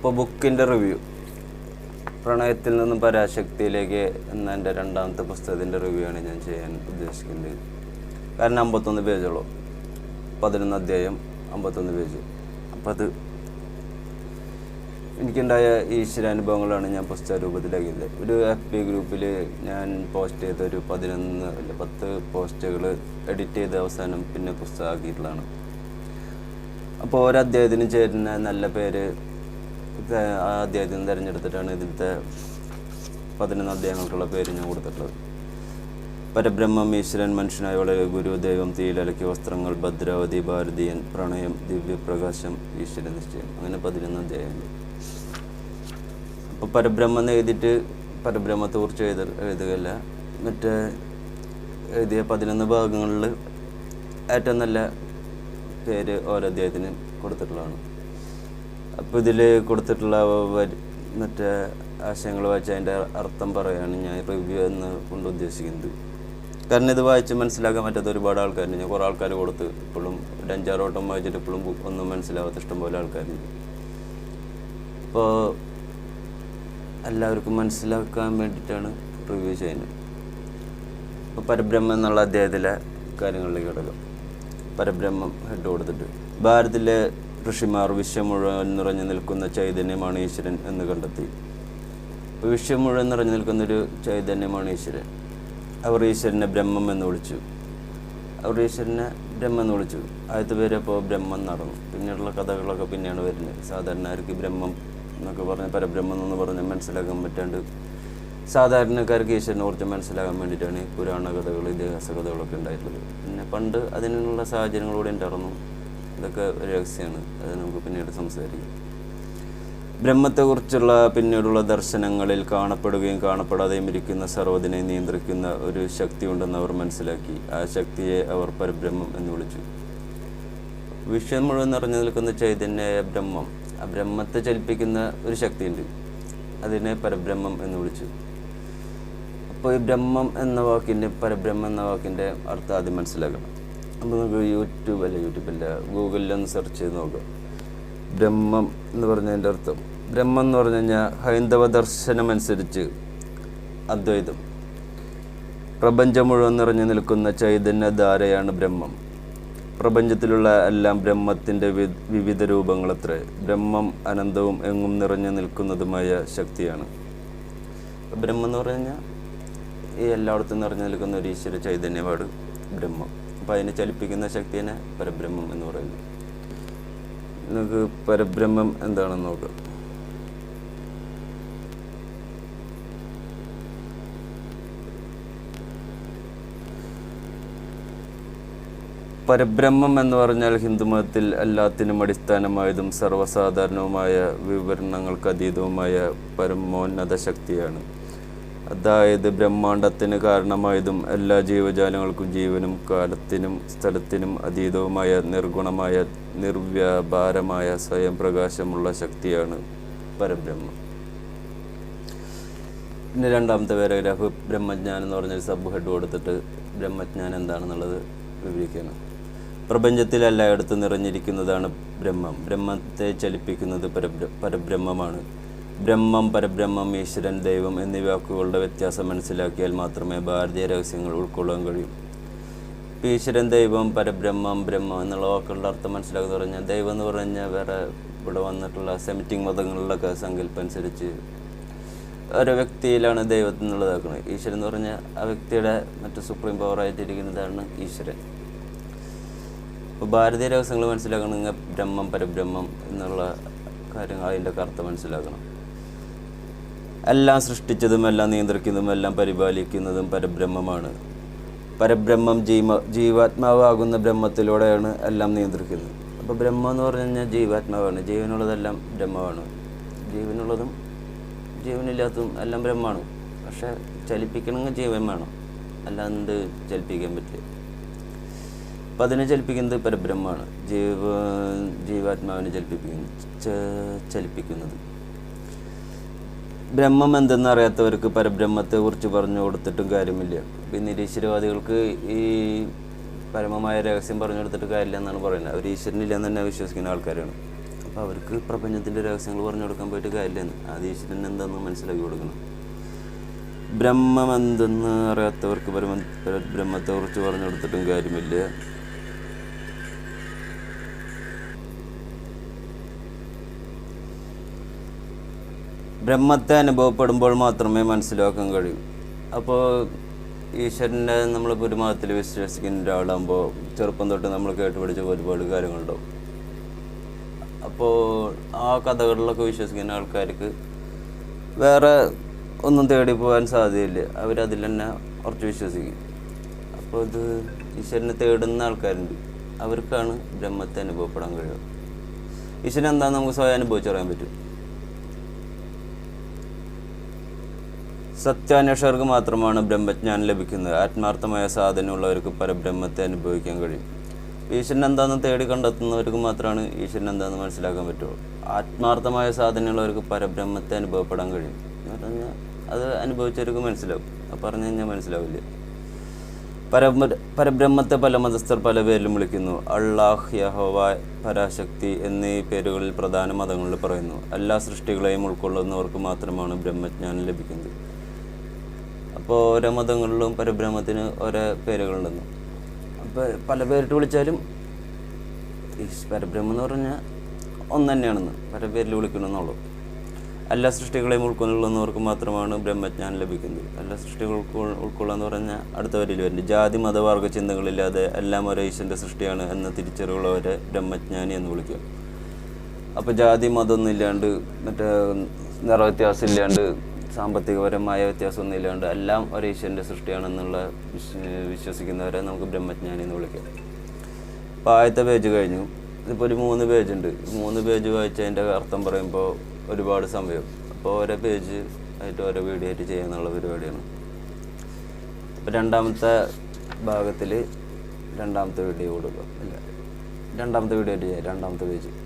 ഇപ്പോൾ ബുക്കിന്റെ റിവ്യൂ. പ്രണയത്തിൽ നിന്നും പരാശക്തിയിലേക്ക് എന്ന എന്റെ രണ്ടാമത്തെ പുസ്തകത്തിന്റെ റിവ്യൂ ആണ് ഞാൻ ചെയ്യാൻ ഉദ്ദേശിക്കുന്നത്. കാരണം അമ്പത്തൊന്ന് പേജുള്ളൂ പതിനൊന്ന് അധ്യായം അമ്പത്തൊന്ന് പേജ് അപ്പോൾ അത് എനിക്കുണ്ടായ ഈശ്വരാനുഭവങ്ങളാണ് ഞാൻ പുസ്തക രൂപത്തിലാക്കിയത്. ഒരു എഫ് പി ഗ്രൂപ്പിൽ ഞാൻ പോസ്റ്റ് ചെയ്ത ഒരു പതിനൊന്ന് അല്ല പത്ത് പോസ്റ്റുകൾ എഡിറ്റ് ചെയ്ത അവസാനം പിന്നെ പുസ്തകമാക്കിയിട്ടുള്ളതാണ് അപ്പോൾ ഓരോ അധ്യായത്തിനും ചേരുന്ന നല്ല പേര് ഇത് ആ അധ്യായത്തിൽ നിന്ന് തിരഞ്ഞെടുത്തിട്ടാണ് ഇതിലത്തെ പതിനൊന്ന് അധ്യായങ്ങൾക്കുള്ള പേര് ഞാൻ കൊടുത്തിട്ടുള്ളത്. പരബ്രഹ്മം ഈശ്വരൻ മനുഷ്യനായ വളരെ ഗുരു ദൈവം തീയിലലക്കിയ വസ്ത്രങ്ങൾ ഭദ്രാവതി ഭാരതീയൻ പ്രണയം ദിവ്യപ്രകാശം ഈശ്വര നിശ്ചയം. അങ്ങനെ പതിനൊന്ന് അധ്യായങ്ങൾ. അപ്പോൾ പരബ്രഹ്മം എഴുതിയിട്ട് പരബ്രഹ്മത്തെ കുറിച്ച് എഴുത എഴുതുകയല്ല. മറ്റേ എഴുതിയ പതിനൊന്ന് ഭാഗങ്ങളിൽ ഏറ്റവും നല്ല പേര് ഓരോ അദ്ദേഹത്തിന് കൊടുത്തിട്ടുള്ളതാണ്. അപ്പോൾ ഇതിൽ കൊടുത്തിട്ടുള്ള മറ്റേ ആശയങ്ങൾ വായിച്ച് അതിന്റെ അർത്ഥം പറയാണ് ഞാൻ റിവ്യൂ എന്ന് കൊണ്ട് ഉദ്ദേശിക്കുന്നത്. കാരണം ഇത് വായിച്ച് മനസ്സിലാക്കാൻ പറ്റാത്ത ഒരുപാട് ആൾക്കാരുണ്ട്. ഞാൻ കുറേ ആൾക്കാർ കൊടുത്ത് ഇപ്പോഴും ഒരു അഞ്ചാറ് വട്ടം വായിച്ചിട്ട് ഇപ്പോഴും ഒന്നും മനസ്സിലാവാത്ത ഇഷ്ടംപോലെ ആൾക്കാരുണ്ട്. അപ്പോൾ എല്ലാവർക്കും മനസ്സിലാക്കാൻ വേണ്ടിയിട്ടാണ് റിവ്യൂ ചെയ്യുന്നത്. ഇപ്പോൾ പരബ്രഹ്മം എന്നുള്ള അദ്ദേഹത്തിലെ കാര്യങ്ങളിലേക്ക് കിടക്കാം. പരബ്രഹ്മം ഹെഡ് കൊടുത്തിട്ട്. ഭാരതത്തിലെ ഋഷിമാർ വിശ്വം മുഴുവൻ നിറഞ്ഞു നിൽക്കുന്ന ചൈതന്യമാണ് ഈശ്വരൻ എന്ന് കണ്ടെത്തി. വിശ്വം മുഴുവൻ നിറഞ്ഞു നിൽക്കുന്നൊരു ചൈതന്യമാണ് ഈശ്വരൻ. അവർ ഈശ്വരനെ ബ്രഹ്മം എന്ന് വിളിച്ചു. അവർ ഈശ്വരനെ ബ്രഹ്മം എന്ന് വിളിച്ചു. ആദ്യത്തെ പേര് അപ്പോൾ ബ്രഹ്മം നടന്നു പിന്നീടുള്ള കഥകളൊക്കെ പിന്നെയാണ് വരുന്നത്. സാധാരണ ആർക്ക് ബ്രഹ്മം എന്നൊക്കെ പറഞ്ഞ് പരബ്രഹ്മം എന്ന് പറഞ്ഞ് മനസ്സിലാക്കാൻ പറ്റാണ്ട് സാധാരണക്കാർക്ക് ഈശ്വരനെ കുറിച്ച് മനസ്സിലാക്കാൻ വേണ്ടിയിട്ടാണ് പുരാണ കഥകൾ ഇതിഹാസ കഥകളൊക്കെ ഉണ്ടായിട്ടുള്ളത്. പിന്നെ പണ്ട് അതിനുള്ള സാഹചര്യങ്ങളൂടെ ഉണ്ടായിരുന്നു. ഇതൊക്കെ രഹസ്യമാണ് അത് നമുക്ക് പിന്നീട് സംസാരിക്കാം. ബ്രഹ്മത്തെക്കുറിച്ചുള്ള പിന്നീടുള്ള ദർശനങ്ങളിൽ കാണപ്പെടുകയും കാണപ്പെടാതെയും ഇരിക്കുന്ന സർവതിനെ നിയന്ത്രിക്കുന്ന ഒരു ശക്തി ഉണ്ടെന്ന് അവർ മനസ്സിലാക്കി. ആ ശക്തിയെ അവർ പരബ്രഹ്മം എന്ന് വിളിച്ചു. വിശ്വം മുഴുവൻ നിറഞ്ഞു നിൽക്കുന്ന ചൈതന്യമായ ബ്രഹ്മം ആ ബ്രഹ്മത്തെ ചലിപ്പിക്കുന്ന ഒരു ശക്തിയുണ്ട്. അതിനെ പരബ്രഹ്മം എന്ന് വിളിച്ചു. അപ്പോൾ ഈ ബ്രഹ്മം എന്ന വാക്കിന്റെ പരബ്രഹ്മം എന്ന വാക്കിന്റെ അർത്ഥം ആദ്യം മനസ്സിലാക്കണം. നമുക്ക് യൂട്യൂബ് അല്ല? യൂട്യൂബല്ല ഗൂഗിളിലൊന്ന് സെർച്ച് ചെയ്ത് നോക്കുക ബ്രഹ്മം എന്ന് പറഞ്ഞതിന്റെ അർത്ഥം. ബ്രഹ്മം എന്ന് പറഞ്ഞു കഴിഞ്ഞാൽ ഹൈന്ദവ ദർശനമനുസരിച്ച് അദ്വൈതം. പ്രപഞ്ചം മുഴുവൻ നിറഞ്ഞു നിൽക്കുന്ന ചൈതന്യധാരയാണ് ബ്രഹ്മം. പ്രപഞ്ചത്തിലുള്ള എല്ലാം ബ്രഹ്മത്തിന്റെ വിവിധ രൂപങ്ങളത്രേ. ബ്രഹ്മം അനന്തവും എങ്ങും നിറഞ്ഞു നിൽക്കുന്നതുമായ ശക്തിയാണ്. ബ്രഹ്മം എന്ന് പറഞ്ഞു കഴിഞ്ഞാൽ ഈ എല്ലായിടത്തും നിറഞ്ഞു നിൽക്കുന്ന ഒരു ഈശ്വര ചൈതന്യമാണ് ബ്രഹ്മം. അപ്പോൾ അതിനെ ചലിപ്പിക്കുന്ന ശക്തിനെ പരബ്രഹ്മം എന്ന് പറയുന്നത് നമുക്ക് പരബ്രഹ്മം എന്താണെന്ന് നോക്കാം. പരബ്രഹ്മം എന്ന് പറഞ്ഞാൽ ഹിന്ദുമതത്തിൽ എല്ലാത്തിനും അടിസ്ഥാനമായതും സർവസാധാരണവുമായ വിവരണങ്ങൾക്ക് അതീതവുമായ പരമോന്നത ശക്തിയാണ്. അതായത് ബ്രഹ്മാണ്ടത്തിന് കാരണമായതും എല്ലാ ജീവജാലങ്ങൾക്കും ജീവനും കാലത്തിനും സ്ഥലത്തിനും അതീതവുമായ നിർഗുണമായ നിർവ്യാപാരമായ സ്വയം പ്രകാശമുള്ള ശക്തിയാണ് പരബ്രഹ്മം. പിന്നെ രണ്ടാമത്തെ പാരഗ്രാഫ് ബ്രഹ്മജ്ഞാനം എന്ന് പറഞ്ഞൊരു സബ് ഹെഡ് കൊടുത്തിട്ട് ബ്രഹ്മജ്ഞാനം എന്താണെന്നുള്ളത് വിവരിക്കണം. പ്രപഞ്ചത്തിൽ എല്ലായിടത്തും നിറഞ്ഞിരിക്കുന്നതാണ് ബ്രഹ്മം. ബ്രഹ്മത്തെ ചലിപ്പിക്കുന്നത് പരബ്ര പരബ്രഹ്മമാണ്. ബ്രഹ്മം പരബ്രഹ്മം ഈശ്വരൻ ദൈവം എന്നീ വാക്കുകളുടെ വ്യത്യാസം മനസ്സിലാക്കിയാൽ മാത്രമേ ഭാരതീയ രഹസ്യങ്ങൾ ഉൾക്കൊള്ളാൻ കഴിയൂ. ഈശ്വരൻ ദൈവം പരബ്രഹ്മം ബ്രഹ്മം എന്നുള്ള വാക്കുകളുടെ അർത്ഥം മനസ്സിലാക്കി പറഞ്ഞാൽ ദൈവം എന്ന് പറഞ്ഞാൽ വേറെ ഇവിടെ വന്നിട്ടുള്ള സെമിറ്റിംഗ് മതങ്ങളിലൊക്കെ സങ്കല്പം അനുസരിച്ച് ഓരോ വ്യക്തിയിലാണ് ദൈവത്തിൽ നിന്നുള്ളതാക്കുന്നത് ഈശ്വരൻ എന്ന് പറഞ്ഞാൽ ആ വ്യക്തിയുടെ മറ്റു സുപ്രീം പവറായിട്ടിരിക്കുന്നതാണ് ഈശ്വരൻ. അപ്പോൾ ഭാരതീയ രഹസ്യങ്ങൾ മനസ്സിലാക്കണമെങ്കിൽ ബ്രഹ്മം പരബ്രഹ്മം എന്നുള്ള കാര്യങ്ങൾ അതിന്റെ അർത്ഥം മനസ്സിലാക്കണം. എല്ലാം സൃഷ്ടിച്ചതും എല്ലാം നിയന്ത്രിക്കുന്നതും എല്ലാം പരിപാലിക്കുന്നതും പരബ്രഹ്മമാണ്. പരബ്രഹ്മം ജീവ ജീവാത്മാവാകുന്ന ബ്രഹ്മത്തിലൂടെയാണ് എല്ലാം നിയന്ത്രിക്കുന്നത്. അപ്പോൾ ബ്രഹ്മം എന്ന് പറഞ്ഞു കഴിഞ്ഞാൽ ജീവാത്മാവാണ്. ജീവനുള്ളതെല്ലാം ബ്രഹ്മമാണ്. ജീവനുള്ളതും ജീവനില്ലാത്തതും എല്ലാം ബ്രഹ്മമാണ്. പക്ഷേ ചലിപ്പിക്കണമെങ്കിൽ ജീവൻ വേണം. അല്ലാണ്ട് ചലിപ്പിക്കാൻ പറ്റില്ല. അപ്പം അതിനെ ചലിപ്പിക്കുന്നത് പരബ്രഹ്മമാണ്. ജീവ ജീവാത്മാവിനെ ചലിപ്പിക്കുന്നു ചലിപ്പിക്കുന്നത്. ബ്രഹ്മം എന്തെന്ന് അറിയാത്തവർക്ക് പരബ്രഹ്മത്തെ കുറിച്ച് പറഞ്ഞു കൊടുത്തിട്ടും കാര്യമില്ല. നിരീശ്വരവാദികൾക്ക് ഈ പരമമായ രഹസ്യം പറഞ്ഞു കൊടുത്തിട്ട് കാര്യമില്ല എന്നാണ് പറയുന്നത്. അവർ ഈശ്വരനില്ലെന്ന് തന്നെ വിശ്വസിക്കുന്ന ആൾക്കാരാണ്. അപ്പോൾ അവർക്ക് പ്രപഞ്ചത്തിന്റെ രഹസ്യങ്ങൾ പറഞ്ഞു കൊടുക്കാൻ പോയിട്ട് കാര്യമില്ലെന്ന് അത് ഈശ്വരൻ എന്താണെന്ന് മനസ്സിലാക്കി കൊടുക്കണം. ബ്രഹ്മം എന്തെന്ന് അറിയാത്തവർക്ക് പരമ ബ്രഹ്മത്തെ കുറിച്ച് പറഞ്ഞു കൊടുത്തിട്ടും കാര്യമില്ല. ബ്രഹ്മത്തെ അനുഭവപ്പെടുമ്പോൾ മാത്രമേ മനസ്സിലാക്കാൻ കഴിയൂ. അപ്പോൾ ഈശ്വരന്റെ നമ്മൾ ഒരു വിശ്വസിക്കുന്ന ഒരാളാകുമ്പോൾ ചെറുപ്പം തൊട്ട് നമ്മൾ കേട്ട് പഠിച്ച ഒരുപാട് കാര്യങ്ങളുണ്ടാവും. അപ്പോൾ ആ കഥകളിലൊക്കെ വിശ്വസിക്കുന്ന ആൾക്കാർക്ക് വേറെ ഒന്നും തേടി പോകാൻ സാധ്യതയില്ല. അവരതിൽ തന്നെ കുറച്ച് വിശ്വസിക്കും. അപ്പോൾ ഇത് ഈശ്വരനെ തേടുന്ന ആൾക്കാരുണ്ട്. അവർക്കാണ് ബ്രഹ്മത്തെ അനുഭവപ്പെടാൻ കഴിയുക. ഈശ്വരൻ എന്താണെന്ന് നമുക്ക് സ്വയം അനുഭവിച്ചറിയാൻ പറ്റും. സത്യാന്വേഷകർക്ക് മാത്രമാണ് ബ്രഹ്മജ്ഞാനം ലഭിക്കുന്നത്. ആത്മാർത്ഥമായ സാധനമുള്ളവർക്ക് പരബ്രഹ്മത്തെ അനുഭവിക്കാൻ കഴിയും. ഈശ്വരൻ എന്താണെന്ന് തേടി കണ്ടെത്തുന്നവർക്ക് മാത്രമാണ് ഈശ്വരൻ എന്താണെന്ന് മനസ്സിലാക്കാൻ പറ്റുള്ളൂ. ആത്മാർത്ഥമായ സാധനമുള്ളവർക്ക് പരബ്രഹ്മത്തെ അനുഭവപ്പെടാൻ കഴിയും. എന്ന് പറഞ്ഞാൽ അത് അനുഭവിച്ചവർക്ക് മനസ്സിലാവും. അത് പറഞ്ഞു കഴിഞ്ഞാൽ മനസ്സിലാവില്ല. പരബ്ര പരബ്രഹ്മത്തെ പല മതസ്ഥർ പല പേരിലും വിളിക്കുന്നു. അള്ളാഹ് യഹോവ പരാശക്തി എന്നീ പേരുകളിൽ പ്രധാന മതങ്ങളിൽ പറയുന്നു. എല്ലാ സൃഷ്ടികളെയും ഉൾക്കൊള്ളുന്നവർക്ക് മാത്രമാണ് ബ്രഹ്മജ്ഞാനം ലഭിക്കുന്നത്. അപ്പോൾ ഓരോ മതങ്ങളിലും പരബ്രഹ്മത്തിന് ഓരോ പേരുകളുണ്ടെന്ന്. അപ്പോൾ പല പേരിട്ട് വിളിച്ചാലും ഈ പരബ്രഹ്മം എന്ന് പറഞ്ഞാൽ ഒന്ന് തന്നെയാണെന്ന് പല പേരിൽ വിളിക്കണമെന്നുള്ളൂ. എല്ലാ സൃഷ്ടികളെയും ഉൾക്കൊള്ളുന്നവർക്ക് മാത്രമാണ് ബ്രഹ്മജ്ഞാനം ലഭിക്കുന്നത്. എല്ലാ സൃഷ്ടികൾ ഉൾക്കൊ- ഉൾക്കൊള്ളുക പറഞ്ഞാൽ അടുത്ത വരിയിൽ വരുന്നുണ്ട് ജാതി മതവർഗ ചിന്തകളില്ലാതെ എല്ലാം ഒരേ ഈശ്വരന്റെ സൃഷ്ടിയാണ് എന്ന തിരിച്ചറിവുള്ളവരെ ബ്രഹ്മജ്ഞാനി എന്ന് വിളിക്കുക. അപ്പോൾ ജാതി മതമൊന്നും ഇല്ലാണ്ട് മറ്റേ നിറവ്യത്യാസം ഇല്ലാണ്ട് സാമ്പത്തികപരമായ വ്യത്യാസമൊന്നും ഇല്ലാണ്ട് എല്ലാം ഒരു ഈശ്വരന്റെ സൃഷ്ടിയാണെന്നുള്ള വിശ്വ വിശ്വസിക്കുന്നവരെ നമുക്ക് ബ്രഹ്മജ്ഞാനി എന്ന് വിളിക്കാം. അപ്പോൾ ആദ്യത്തെ പേജ് കഴിഞ്ഞു. ഇതിപ്പോൾ ഒരു മൂന്ന് പേജ് ഉണ്ട്. മൂന്ന് പേജ് വായിച്ചതിന്റെ അർത്ഥം പറയുമ്പോൾ ഒരുപാട് സമയം. അപ്പോൾ ഓരോ പേജ് ആയിട്ട് ഓരോ വീഡിയോ ആയിട്ട് ചെയ്യാന്നുള്ള പരിപാടിയാണ്. അപ്പോൾ രണ്ടാമത്തെ ഭാഗത്തിൽ രണ്ടാമത്തെ വീഡിയോ കൊടുക്കുക. ഇല്ല രണ്ടാമത്തെ വീഡിയോ ആയിട്ട് ചെയ്യാം. രണ്ടാമത്തെ പേജ്.